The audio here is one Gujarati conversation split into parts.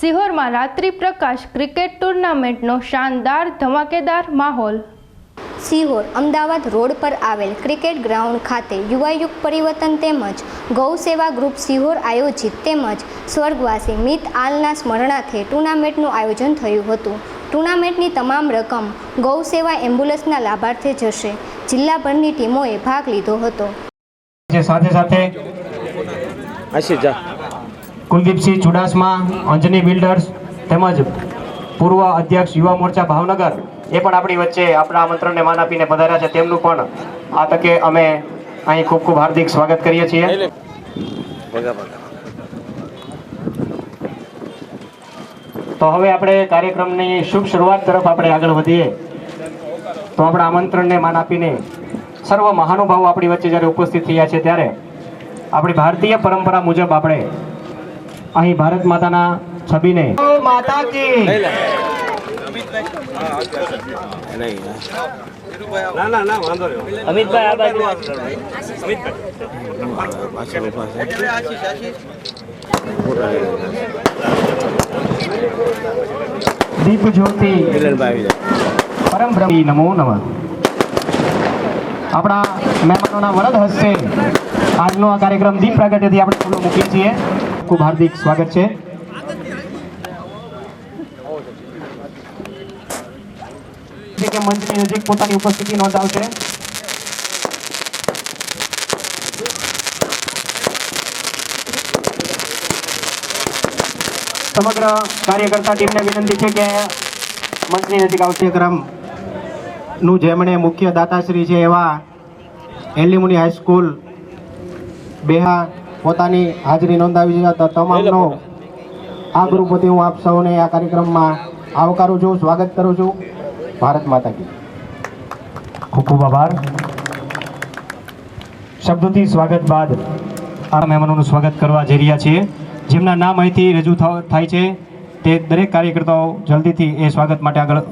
સિહોરમાં રાત્રિ પ્રકાશ ક્રિકેટ ટુર્નામેન્ટનો શાનદાર ધમાકેદાર માહોલ. સિહોર અમદાવાદ રોડ પર આવેલ ક્રિકેટ ગ્રાઉન્ડ ખાતે યુવાયુગ પરિવર્તન તેમજ ગૌ સેવા ગ્રુપ સિહોર આયોજિત તેમજ સ્વર્ગવાસી મિત આલના સ્મરણાર્થે ટુર્નામેન્ટનું આયોજન થયું હતું. ટુર્નામેન્ટની તમામ રકમ ગૌ સેવા એમ્બ્યુલન્સના લાભાર્થે જશે. જિલ્લાભરની ટીમોએ ભાગ લીધો હતો. સાથે સાથે આશીષ જા કુલદીપસિંહ ચુડાસમા, અંજની બિલ્ડર્સ તેમજ પૂર્વ અધ્યક્ષ યુવા મોરચા ભાવનગર એ પણ આપણી વચ્ચે આપણા આમંત્રણને માન આપીને પધાર્યા છે. તેમનું પણ આ તકે અમે અહીં ખૂબ ખૂબ હાર્દિક સ્વાગત કરીએ છીએ. તો હવે આપણે કાર્યક્રમની શુભ શરૂઆત તરફ આપણે આગળ વધીએ. તો આપણા આમંત્રણને માન આપીને સર્વ મહાનુભાવો આપણી વચ્ચે જ્યારે ઉપસ્થિત થયા છે ત્યારે આપણી ભારતીય પરંપરા મુજબ આપણે અહીં ભારત માતાના છબીને. અમિતભાઈ આ બાજુ દીપ જ્યોતિ. પરમ ભ્રમી નમો નમઃ. આપણા મહેમાનોના વરદ હસ્તે આજનો આ કાર્યક્રમ દીપ પ્રાગટ્યથી આપણે ખુલ્લો મૂકીએ છીએ. ખૂબ હાર્દિક સ્વાગત છે. કે મંચની નજીક પોતાની ઉપસ્થિતિ નોંધાવશે. સમગ્ર કાર્યકર્તા ટીમને વિનંતી છે કે મંચની નજીક આવશે. જેમણે મુખ્ય દાતાશ્રી છે એવા એલિમુની હાઈસ્કૂલ બેહા પોતાની હાજરી નોંધાવી છે. તો તમામનો આ ગ્રુપ વતી હું આપ સૌને આ કાર્યક્રમમાં આવકારું છું સ્વાગત કરું છું. ભારત માતા કી. ખૂબ ખૂબ આભાર. શબ્દોથી સ્વાગત બાદ આ મહેમાનોનું સ્વાગત કરવા જઈ રહ્યા છીએ. જેમના નામ અહીંથી રજૂ થા- થાય છે તે દરેક કાર્યકર્તાઓ જલ્દીથી એ સ્વાગત માટે આગળ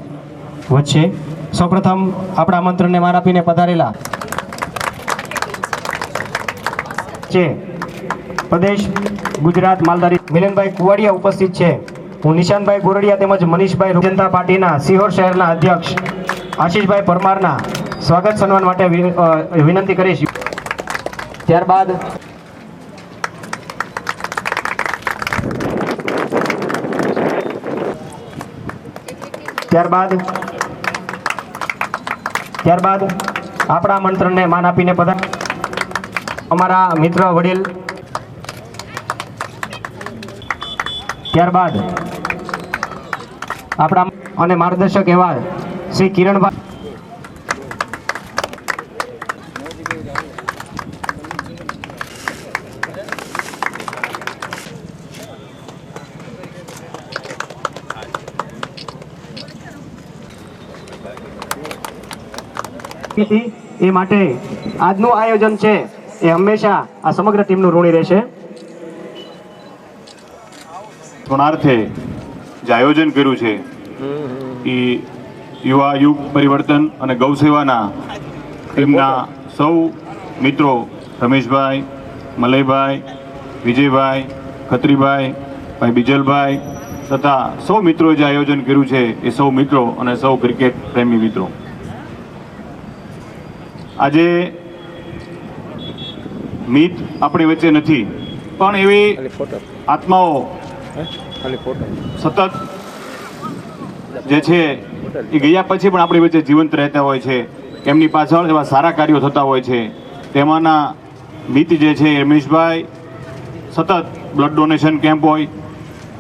વધશે. સૌપ્રથમ આપણા આમંત્રણને માર આપીને પધારેલા છે પ્રદેશ ગુજરાત માલધારી મિલનભાઈ કુવાડિયા ઉપસ્થિત છે. હું નિશાંતભાઈ ગોરડિયા તેમજ મનીષભાઈ જનતા પાર્ટીના સિહોર શહેરના અધ્યક્ષ આશીષભાઈ પરમારના સ્વાગત સન્માન માટે વિનંતી કરીશ. ત્યારબાદ ત્યારબાદ ત્યારબાદ આપણા મંત્રને માન આપીને બધા અમારા મિત્ર વડીલ ત્યારબાદ આપણા અને માર્ગદર્શક એવા શ્રી કિરણભાઈ એ માટે આજનું આયોજન છે એ હંમેશા આ સમગ્ર ટીમનું ઋણી રહેશે. સ્મરણાર્થે જે આયોજન કર્યું છે એ યુવા યુગ પરિવર્તન અને ગૌ સેવાના ટીમના સૌ મિત્રો રમેશભાઈ મલયભાઈ વિજયભાઈ ખત્રીભાઈ ભાઈ બીજલભાઈ તથા સૌ મિત્રોએ જે આયોજન કર્યું છે એ સૌ મિત્રો અને સૌ ક્રિકેટ પ્રેમી મિત્રો. આજે મિત આપણી વચ્ચે નથી પણ એવી આત્માઓ સતત જે છે એ ગયા પછી પણ આપણી વચ્ચે જીવંત રહેતા હોય છે. એમની પાછળ એવા સારા કાર્યો થતા હોય છે. તેમાંના મિત જે છે રમેશભાઈ, સતત બ્લડ ડોનેશન કેમ્પ હોય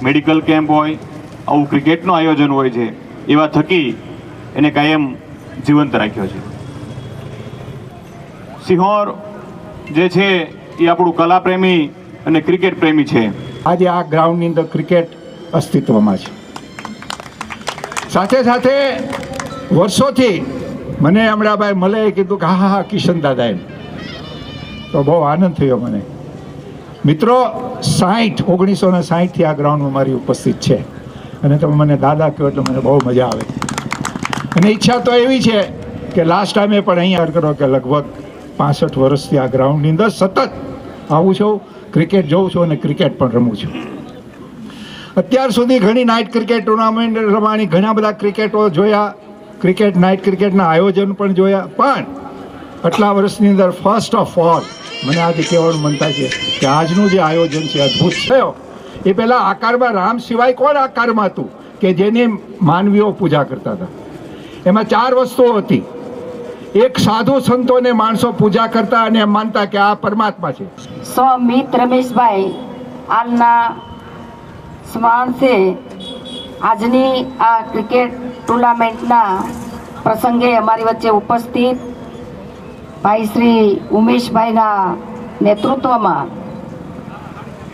મેડિકલ કેમ્પ હોય, આવું ક્રિકેટનું આયોજન હોય છે. એવા થકી એને કાયમ જીવંત રાખ્યો છે. સિંહોર જે છે એ આપણું કલાપ્રેમી અને ક્રિકેટ પ્રેમી છે. આજે આ ગ્રાઉન્ડની અંદર ક્રિકેટ અસ્તિત્વમાં છે. સાથે સાથે વર્ષોથી મને હમણાં ભાઈ મળે કીધું કે, હા હા કિશન દાદા એમ તો બહુ આનંદ થયો મને. મિત્રો સાઠ ઓગણીસો ને સાહીઠથી આ ગ્રાઉન્ડમાં મારી ઉપસ્થિત છે. અને તમે મને દાદા કહો એટલે મને બહુ મજા આવે. અને ઈચ્છા તો એવી છે કે લાસ્ટ ટાઈમે પણ અહીંયા કરો કે લગભગ પાસઠ વર્ષથી આ ગ્રાઉન્ડની અંદર સતત આવું છું. ક્રિકેટ જોઉં છું અને ક્રિકેટ પણ રમું છું. અત્યાર સુધી ઘણી નાઇટ ક્રિકેટ ટુર્નામેન્ટ રમાણી ઘણા બધા ક્રિકેટો જોયા. ક્રિકેટ, નાઇટ ક્રિકેટના આયોજન પણ જોયા. પણ આટલા વર્ષની અંદર ફર્સ્ટ ઓફ ઓલ મને આજે કહેવાનું મન થાય છે કે આજનું જે આયોજન છે અદ્ભુત થયો. એ પહેલાં આકારમાં રામ સિવાય કોણ આકારમાં હતું કે જેની માનવીઓ પૂજા કરતા હતા? એમાં ચાર વસ્તુઓ હતી. એક સાધુ સંતોને માણસો પૂજા કરતા અને માનતા કે આ પરમાત્મા છે. સો રમેશભાઈ, હાલના સ્મરણસે આજની આ ક્રિકેટ ટુર્નામેન્ટના પ્રસંગે અમારી વચ્ચે ઉપસ્થિત ભાઈ શ્રી ઉમેશભાઈના નેતૃત્વમાં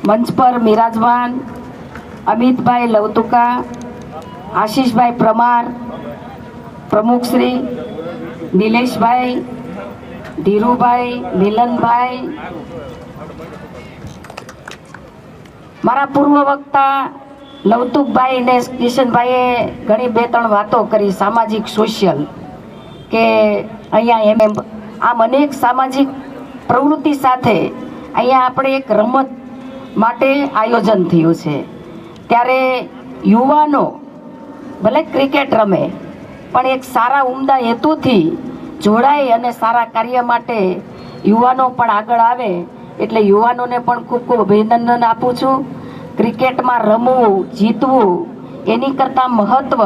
મંચ પર મિરાજમાન અમિતભાઈ લવતુકા, આશીષભાઈ પ્રમાર, પ્રમુખશ્રી નિલેશભાઈ, ધીરુભાઈ, મિલનભાઈ, મારા પૂર્વ વક્તા લવતુકભાઈ ને કિશનભાઈએ ઘણી બે ત્રણ વાતો કરી, સામાજિક સોશિયલ કે અહીંયા એમ. આમ અનેક સામાજિક પ્રવૃત્તિ સાથે અહીંયા આપણે એક રમત માટે આયોજન થયું છે. ત્યારે યુવાનો ભલે ક્રિકેટ રમે, પણ એક સારા ઉમદા હેતુથી જોડાય અને સારા કાર્ય માટે યુવાનો પણ આગળ આવે, એટલે યુવાનોને પણ ખૂબ ખૂબ અભિનંદન આપું છું. ક્રિકેટમાં રમવું, જીતવું, એની કરતાં મહત્વ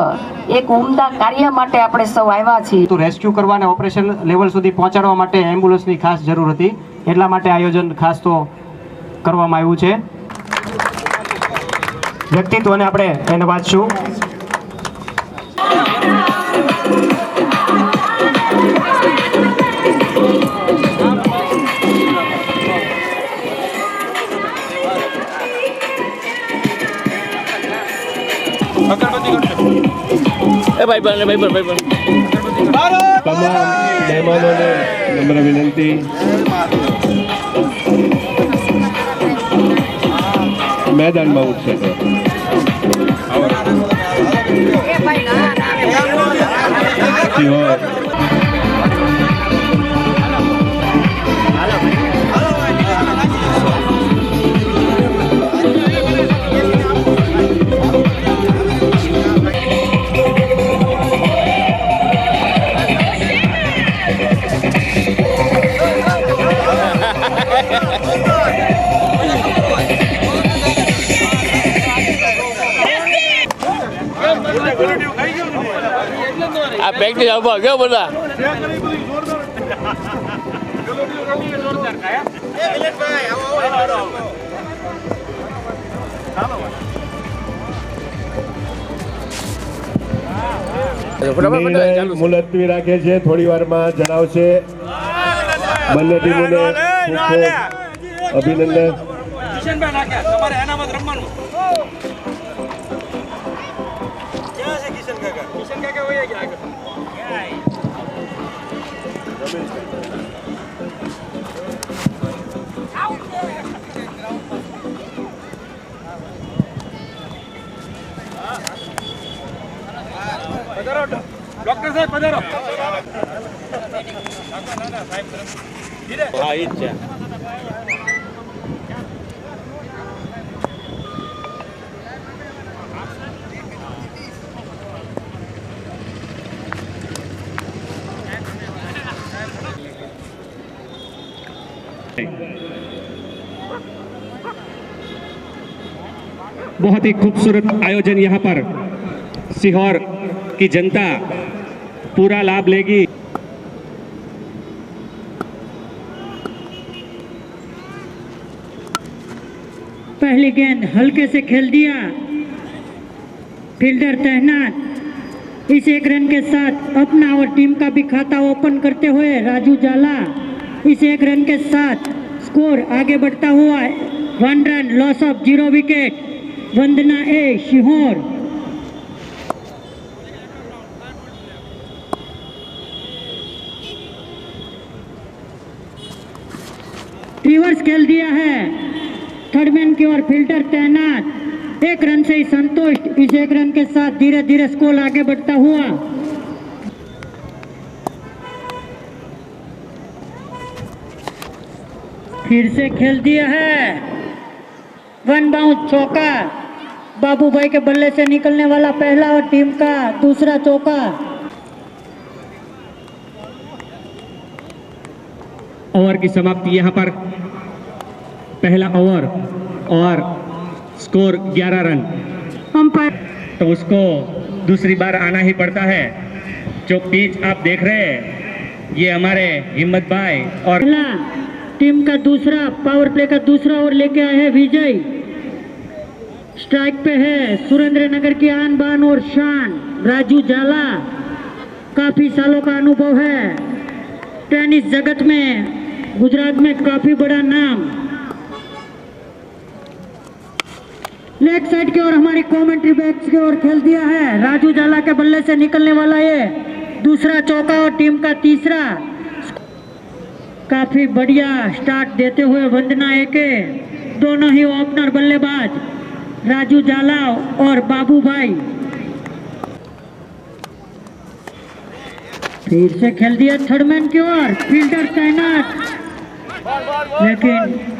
એક ઉમદા કાર્ય માટે આપણે સૌ આવ્યા છીએ. તો રેસ્ક્યુ કરવા અને ઓપરેશન લેવલ સુધી પહોંચાડવા માટે એમ્બ્યુલન્સની ખાસ જરૂર હતી. એટલા માટે આયોજન ખાસ તો કરવામાં આવ્યું છે. વ્યક્તિત્વને આપણે એને વાંચશું એ ભાઈ બન ભાઈ બન ભાઈ બન. તમામ મહેમાનોને નમ્ર વિનંતી મેદાનમાં ઉઠશે સિંહોર પ્રેક્ટિસ આવવા બધા? મુલતવી રાખે છે થોડી વારમાં જણાવશે. બંને ટીમોને ખૂબ ખૂબ અભિનંદન હા ઈ જ છે बहुत ही खूबसूरत आयोजन यहाँ पर सीहोर की जनता पूरा लाभ लेगी। पहली गेंद हल्के से खेल दिया। फील्डर तहनात, इस एक रन के साथ अपना और टीम का भी खाता ओपन करते हुए राजू जाला। इस एक रन के साथ स्कोर आगे बढ़ता हुआ one run loss of zero wicket Vandana A, Sihor. Reverse खेल दिया है। थर्ड मैन की ओर फ़िल्टर तैनात। एक रन से ही संतुष्ट। इस एक रन के साथ धीरे धीरे स्कोर आगे बढ़ता हुआ। फिर से खेल दिया है। वन बाउंस चौका। बाबू भाई के बल्ले से निकलने वाला पहला और टीम का दूसरा चौका। ओवर की समाप्ति यहाँ पर। पहला ओवर और स्कोर 11 रन। अंपायर। तो उसको दूसरी बार आना ही पड़ता है। जो पिच आप देख रहे हैं ये हमारे हिम्मत भाई और टीम का दूसरा पावर प्ले का दूसरा ओवर लेके आए हैं विजय। स्ट्राइक पे है सुरेंद्र नगर की आन बान और शान। राजू जाला काफ़ी सालों का अनुभव है। टेनिस जगत में गुजरात में काफ़ी बड़ा नाम। लेग साइड की ओर हमारी कमेंट्री बैक्स की ओर खेल दिया है। राजू जाला के बल्ले से निकलने वाला ये दूसरा चौका और टीम का तीसरा। काफ़ी बढ़िया स्टार्ट देते हुए वंदना एके दोनों ही ओपनर बल्लेबाज, राजू जाला और बाबू भाई। फिर से खेल दिया थर्डमैन की ओर, फील्डर तैनात लेकिन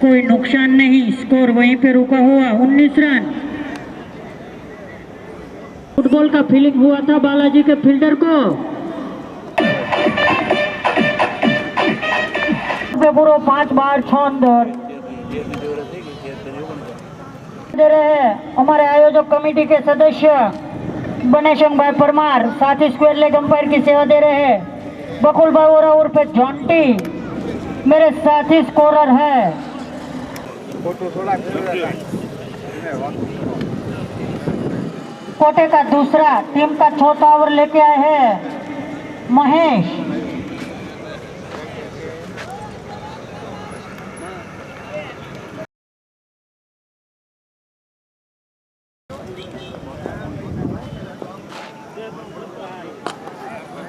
कोई नुकसान नहीं। स्कोर वहीं पे रुका हुआ। 19 रन। फुटबॉल का फीलिंग हुआ था बालाजी के फील्डर को। पूरो पाँच बार छो अंदर। दे रहे हैं हमारे आयोजक कमेटी के सदस्य बनेशंग भाई परमार, साथ ही स्क्वायर लेग अंपायर की सेवा दे रहे हैं। बकुल और उर्फ़ जॉन्टी, मेरे साथी स्कोरर है। कोटे का दूसरा, टीम का चौथा ओवर लेके आए हैं। महेश।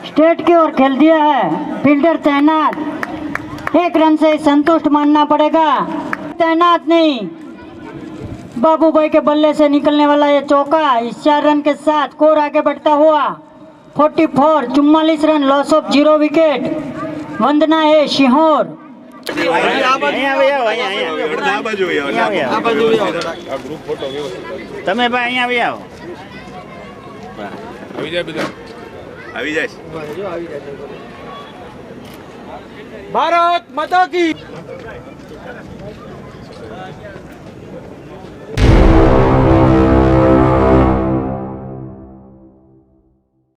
स्टेट की ओर खेल दिया है। फील्डर तैनात। एक रन से संतुष्ट मानना पड़ेगा। तैनात नहीं बाबू भाई के बल्ले से निकलने वाला ये चौका इस चार रन के साथ स्कोर आगे बढ़ता हुआ 44 चुम्मालीस run loss of zero wicket Vandana है शिहोर તમે ભાઈ અહીંયા આવી આવો આવી જાય ભારત માતા કી